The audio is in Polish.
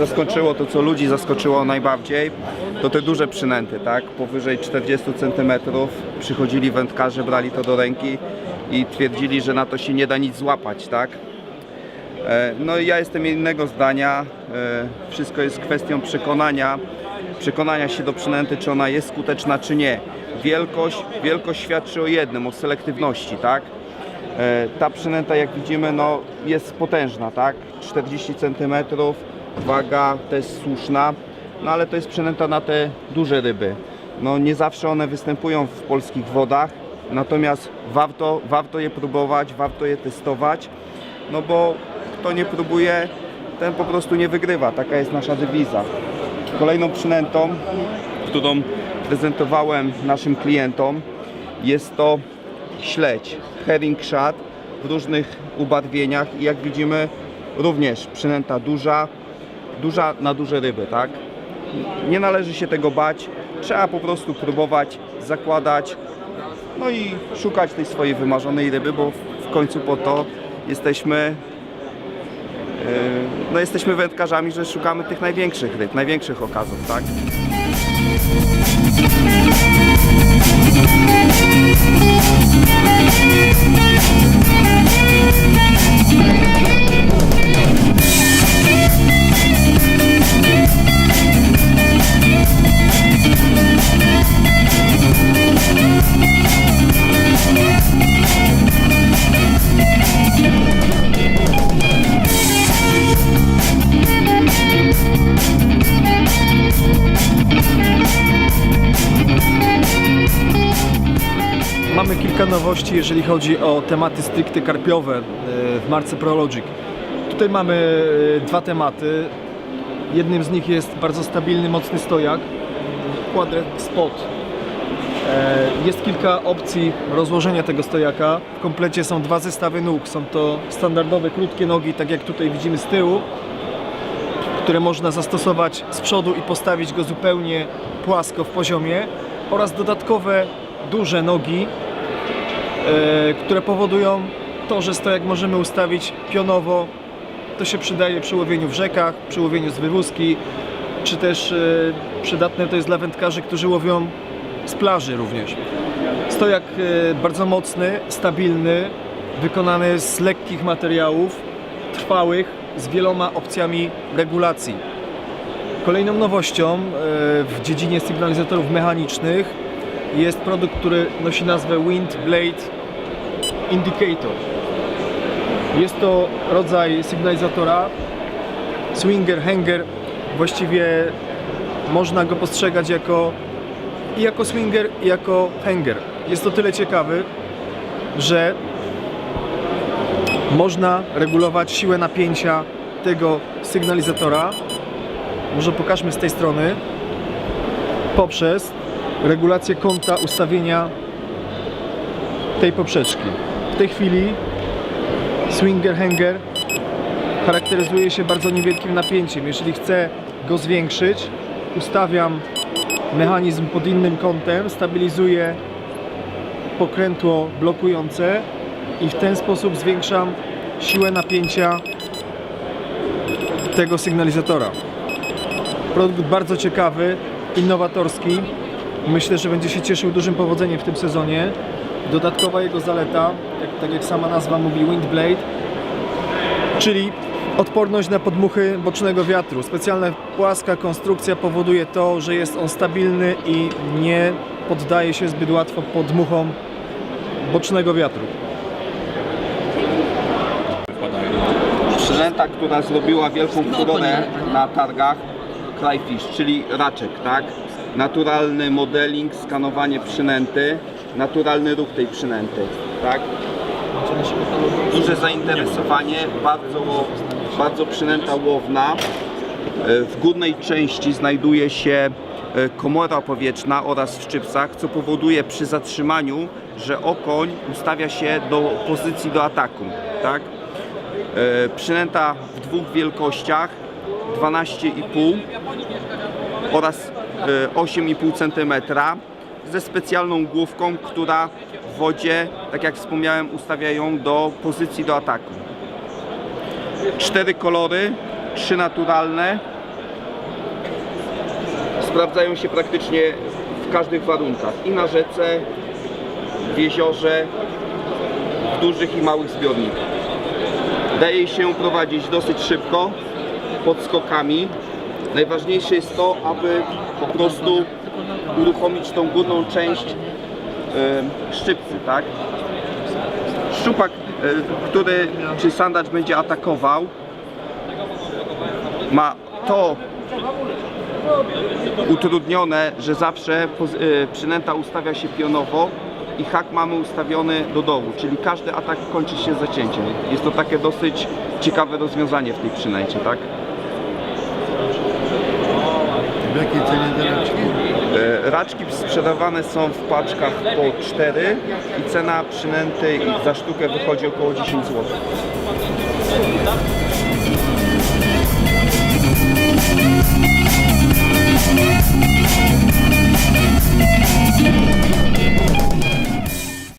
Zaskoczyło, to co ludzi zaskoczyło najbardziej, to te duże przynęty, tak? Powyżej 40 cm przychodzili wędkarze, brali to do ręki i twierdzili, że na to się nie da nic złapać, tak? E, No i ja jestem innego zdania. E, Wszystko jest kwestią przekonania, przekonania się do przynęty, czy ona jest skuteczna, czy nie. Wielkość, wielkość świadczy o jednym, o selektywności, tak? E, Ta przynęta, jak widzimy, no, jest potężna, tak? 40 cm, waga też słuszna, no ale to jest przynęta na te duże ryby. No, nie zawsze one występują w polskich wodach, natomiast warto, warto je próbować, warto je testować, no bo kto nie próbuje, ten po prostu nie wygrywa. Taka jest nasza dewiza. Kolejną przynętą, którą prezentowałem naszym klientom, jest to śledź, herring shad w różnych ubarwieniach i jak widzimy również przynęta duża, duża na duże ryby, tak? Nie należy się tego bać, trzeba po prostu próbować, zakładać, no i szukać tej swojej wymarzonej ryby, bo w końcu po to jesteśmy yy, no jesteśmy wędkarzami, że szukamy tych największych ryb, największych okazów, tak? Mamy kilka nowości, jeżeli chodzi o tematy stricte karpiowe e, w marce Prologic. Tutaj mamy e, dwa tematy. Jednym z nich jest bardzo stabilny, mocny stojak, Quadrat Spot. E, Jest kilka opcji rozłożenia tego stojaka. W komplecie są dwa zestawy nóg. Są to standardowe, krótkie nogi, tak jak tutaj widzimy z tyłu, które można zastosować z przodu i postawić go zupełnie płasko w poziomie oraz dodatkowe duże nogi, które powodują to, że stojak możemy ustawić pionowo. To się przydaje przy łowieniu w rzekach, przy łowieniu z wywózki, czy też e, przydatne to jest dla wędkarzy, którzy łowią z plaży również. Stojak e, bardzo mocny, stabilny, wykonany z lekkich materiałów, trwałych, z wieloma opcjami regulacji. Kolejną nowością e, w dziedzinie sygnalizatorów mechanicznych jest produkt, który nosi nazwę Wind Blade Indicator. Jest to rodzaj sygnalizatora swinger, hanger. Właściwie można go postrzegać jako i jako swinger, i jako hanger. Jest to tyle ciekawy, że można regulować siłę napięcia tego sygnalizatora. Może pokażmy z tej strony. Poprzez regulację kąta ustawienia tej poprzeczki. W tej chwili swinger hanger charakteryzuje się bardzo niewielkim napięciem. Jeżeli chcę go zwiększyć, ustawiam mechanizm pod innym kątem, stabilizuję pokrętło blokujące i w ten sposób zwiększam siłę napięcia tego sygnalizatora. Produkt bardzo ciekawy, innowatorski. Myślę, że będzie się cieszył dużym powodzeniem w tym sezonie. Dodatkowa jego zaleta, jak, tak jak sama nazwa mówi, Windblade, czyli odporność na podmuchy bocznego wiatru. Specjalna płaska konstrukcja powoduje to, że jest on stabilny i nie poddaje się zbyt łatwo podmuchom bocznego wiatru. Przynęta, która zrobiła wielką furorę na targach Cryfish, czyli raczek, tak? Naturalny modeling, skanowanie przynęty, naturalny ruch tej przynęty, tak? Duże zainteresowanie, bardzo, bardzo przynęta łowna. E, W górnej części znajduje się e, komora powietrzna oraz w szczypcach, co powoduje przy zatrzymaniu, że okoń ustawia się do pozycji do ataku, tak? E, Przynęta w dwóch wielkościach 12,5 oraz 8,5 cm ze specjalną główką, która w wodzie, tak jak wspomniałem, ustawia ją do pozycji do ataku. Cztery kolory trzy naturalne. Sprawdzają się praktycznie w każdych warunkach. I na rzece, w jeziorze, w dużych i małych zbiornikach. Daje się prowadzić dosyć szybko, pod skokami. Najważniejsze jest to, aby po prostu uruchomić tą górną część szczypcy, tak? Szczupak, e, który czy sandacz będzie atakował, ma to utrudnione, że zawsze e, przynęta ustawia się pionowo i hak mamy ustawiony do dołu, czyli każdy atak kończy się zacięciem. Jest to takie dosyć ciekawe rozwiązanie w tej przynęcie, tak? W jakiej cenie te raczki? E, raczki sprzedawane są w paczkach po 4 i cena przynęty za sztukę wychodzi około 10 zł.